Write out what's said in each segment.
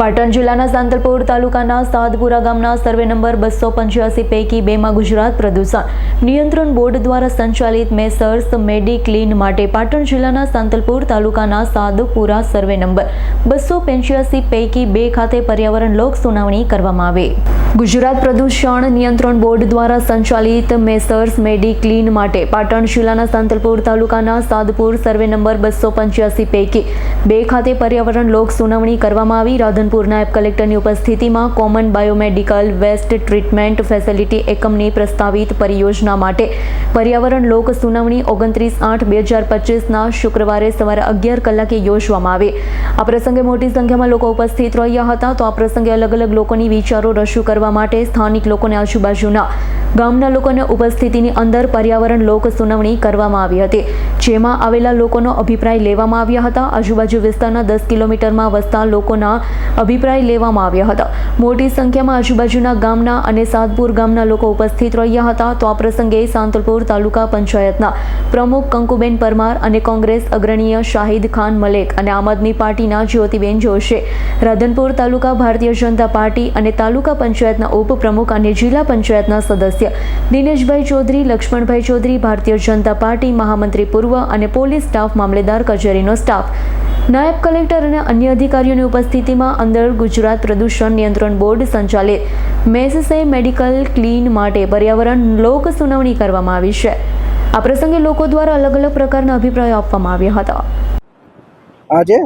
પાટણ જિલ્લાના સાંતલપુર તાલુકાના સાદપુરા ગામના સર્વે નંબર બસો પંચ્યાસી પૈકી બેમાં ગુજરાત પ્રદૂષણ. નિયંત્રણ બોર્ડ દ્વારા સંચાલિત મેસર્સ મેડિક્લિન માટે પાટણ જિલ્લાના સાંતલપુર તાલુકાના સાદપુરા સર્વે નંબર બસો પંચ્યાસી પૈકી બે ખાતે પર્યાવરણ લોક સુનાવણી કરવામાં આવી. ગુજરાત પ્રદૂષણ નિયંત્રણ બોર્ડ દ્વારા સંચાલિત મેસર્સ મેડિક્લીન માટે પાટણ જિલ્લાના સાંતલપુર તાલુકાના સાદપુર સર્વે નંબર બસો પંચ્યાસી પૈકી બે ખાતે પર્યાવરણ લોક સુનાવણી કરવામાં આવી. રાધનપુર નાયબ કલેક્ટરની ઉપસ્થિતિમાં common biomedical waste treatment facility એકમની પ્રસ્તાવિત પરિયોજના માટે પર્યાવરણ લોક સુનાવણી ઓગણત્રીસ આઠ બે હજાર પચીસના શુક્રવારે સવારે અગિયાર કલાકે યોજવામાં આવી. આ પ્રસંગે મોટી સંખ્યામાં લોકો ઉપસ્થિત રહ્યા હતા. તો આ પ્રસંગે અલગ અલગ લોકોની વિચારો રજૂ કરવા માટે સ્થાનિક લોકોને આજુબાજુના ગામના લોકોને ઉપસ્થિતિની અંદર પર્યાવરણ લોક સુનાવણી કરવામાં આવી હતી, જેમાં આવેલા લોકોનો અભિપ્રાય લેવામાં આવ્યા હતા. આજુબાજુ વિસ્તારના દસ કિલોમીટરમાં વસતા લોકોના અભિપ્રાય લેવામાં આવ્યા હતા. મોટી સંખ્યામાં આજુબાજુના ગામના અને સાતપુર ગામના લોકો ઉપસ્થિત રહ્યા હતા. તો આ પ્રસંગે સાંતલપુર તાલુકા પંચાયતના પ્રમુખ કંકુબેન પરમાર અને કોંગ્રેસ અગ્રણીય શાહિદ ખાન મલેક અને આમ આદમી પાર્ટીના જ્યોતિબેન જોશે, રાધનપુર તાલુકા ભારતીય જનતા પાર્ટી અને તાલુકા પંચાયતના ઉપપ્રમુખ અને જિલ્લા પંચાયતના સદસ્ય. દિનેશભાઈ ચૌધરી, લક્ષ્મણભાઈ ચૌધરી, ભારતીય જનતા પાર્ટી, મહામંત્રી પૂર્વ અને પોલીસ સ્ટાફ, મામલેદાર, કચેરીનો સ્ટાફ. નાયબ કલેક્ટર અને અન્ય અધિકારીઓની ઉપસ્થિતિમાં અંદર ગુજરાત પ્રદૂષણ નિયંત્રણ બોર્ડ સંચાલિત. મેસસે મેડિકલ ક્લીન માટે પર્યાવરણ લોક સુનાવણી કરવામાં આવી છે. આ પ્રસંગે લોકો દ્વારા અલગ અલગ પ્રકારના અભિપ્રાયો આપવામાં આવ્યા હતા. આજે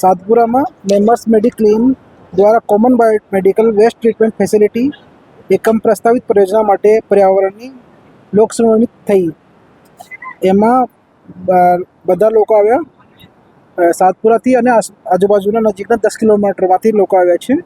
સાતપુરામાં મેમ્બર્સ મેડિક્લીન દ્વારા common biomedical waste treatment facility એકમ પ્રસ્તાવિત પરિયોજના માટે પર્યાવરણની લોકસુનાવણી થઈ એમાં બધા લોકો આવ્યા સાતપુરાથી અને आजूबाजू नजीक दस किलोमीटर में लोग आया है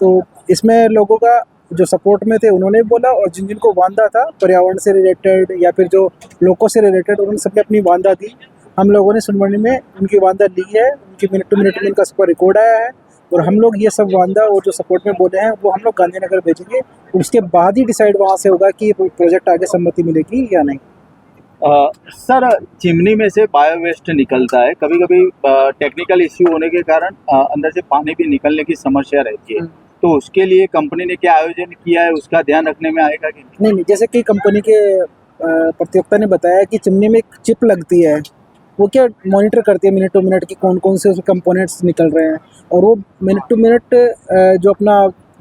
तो इसमें लोगों का जो सपोर्ट में थे, उन्होंने बोला और जिन जिनको वादा था, पर्यावरण से रिलेटेड या फिर जो लोगों से रिलेटेड उन्होंने सबने अपनी वादा दी। हम लोगों ने सुनवाई में उनकी वादा ली है। उनकी मिनट टू मिनट में इनका सबका रिकॉर्ड आया है। और हम लोग ये सब वांदा और जो सपोर्ट में बोले हैं वो हम लोग गांधीनगर भेजेंगे। उसके बाद ही डिसाइड वहाँ से होगा कि प्रोजेक्ट आगे सम्मति मिलेगी या नहीं। अ, सर चिमनी में से बायो वेस्ट निकलता है। कभी कभी टेक्निकल इश्यू होने के कारण अ, अंदर से पानी भी निकलने की समस्या रहती है। हम्म। तो उसके लिए कंपनी ने क्या आयोजन किया है उसका ध्यान रखने में आएगा कि? नहीं? नहीं जैसे कि कंपनी के प्रतियोगिता ने बताया कि चिमनी में एक चिप लगती है। वो क्या मॉनिटर करती है मिनट टू मिनट की कौन कौन से उसमें कंपोनेंट्स निकल रहे हैं और वो मिनट टू मिनट जो अपना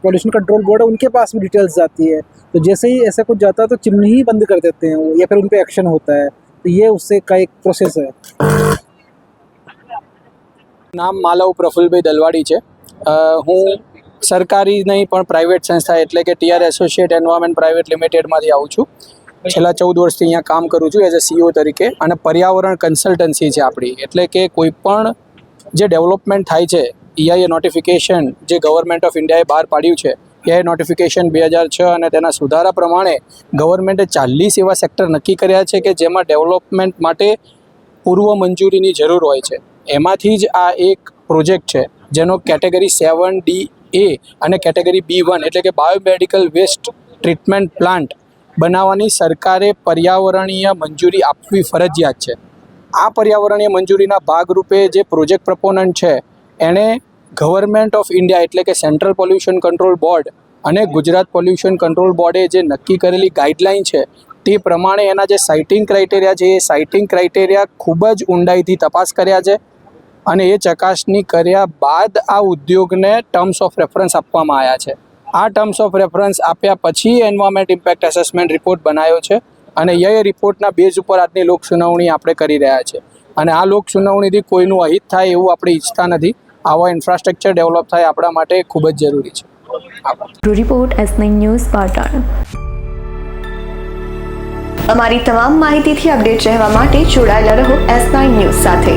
पॉल्यूशन कंट्रोल बोर्ड है उनके पास भी डिटेल्स जाती है तो जैसे ही ऐसा कुछ जाता है तो चिमनी ही बंद कर देते हैं वो या फिर उन पर एक्शन होता है तो ये उससे का एक प्रोसेस है નામ માલવ પ્રફુલભાઈ દલવાડી છે અ, હું સરકારી નહીં પણ પ્રાઇવેટ સંસ્થા એટલે કે ટીઆર એસોસિએટ એન્વાયરમેન્ટ પ્રાઇવેટ લિમિટેડમાંથી આવું છું છેલ્લા ચૌદ વર્ષથી અહીંયા કામ કરું છું એઝ અ સીઓ તરીકે અને પર્યાવરણ કન્સલ્ટન્સી છે આપણી. એટલે કે કોઈ પણ જે ડેવલપમેન્ટ થાય છે ઈઆઈએ નોટિફિકેશન જે ગવર્મેન્ટ ઓફ ઇન્ડિયાએ બહાર પાડ્યું છે એઆઈ નોટિફિકેશન બે હજાર છ અને તેના સુધારા પ્રમાણે ગવર્મેન્ટે ચાલીસ એવા સેક્ટર નક્કી કર્યા છે કે જેમાં ડેવલપમેન્ટ માટે પૂર્વ મંજૂરીની જરૂર હોય છે. એમાંથી જ આ એક પ્રોજેક્ટ છે, જેનો કેટેગરી સેવન ડી એ અને કેટેગરી બી વન એટલે કે બાયોમેડિકલ વેસ્ટ ટ્રીટમેન્ટ પ્લાન્ટ બનાવવાની સરકારે પર્યાવરણીય મંજૂરી આપવી ફરજિયાત છે. આ પર્યાવરણીય મંજૂરીના ભાગરૂપે જે પ્રોજેક્ટ પ્રપોનન્ટ છે, એણે ગવર્મેન્ટ ઓફ ઇન્ડિયા એટલે કે સેન્ટ્રલ પોલ્યુશન કંટ્રોલ બોર્ડ અને ગુજરાત પોલ્યુશન કંટ્રોલ બોર્ડે જે નક્કી કરેલી ગાઈડલાઇન છે, તે પ્રમાણે એના જે સાઇટિંગ ક્રાઇટેરિયા છે, એ સાઇટિંગ ક્રાઇટેરિયા ખૂબ જ ઊંડાઈથી તપાસ કર્યા છે અને એ ચકાસણી કર્યા બાદ આ ઉદ્યોગને ટર્મ્સ ઓફ રેફરન્સ આપવામાં આવ્યા છે. આ ટર્મ્સ ઓફ રેફરન્સ આપ્યા પછી એન્વાયરમેન્ટ ઇમ્પેક્ટ એસેસમેન્ટ રિપોર્ટ બનાવ્યો છે અને એ રિપોર્ટના બેઝ ઉપર આજની લોક સુનાવણી આપણે કરી રહ્યા છે. અને આ લોક સુનાવણીથી કોઈનું અહિત થાય એવું આપણે ઈચ્છતા નથી. આવા ઇન્ફ્રાસ્ટ્રક્ચર ડેવલપ થાય આપણા માટે ખૂબ જ જરૂરી છે. Report S news Patan. અમારી તમામ માહિતીથી અપડેટ રહેવા માટે જોડાયેલા રહો એસ નાઇન ન્યૂઝ સાથે.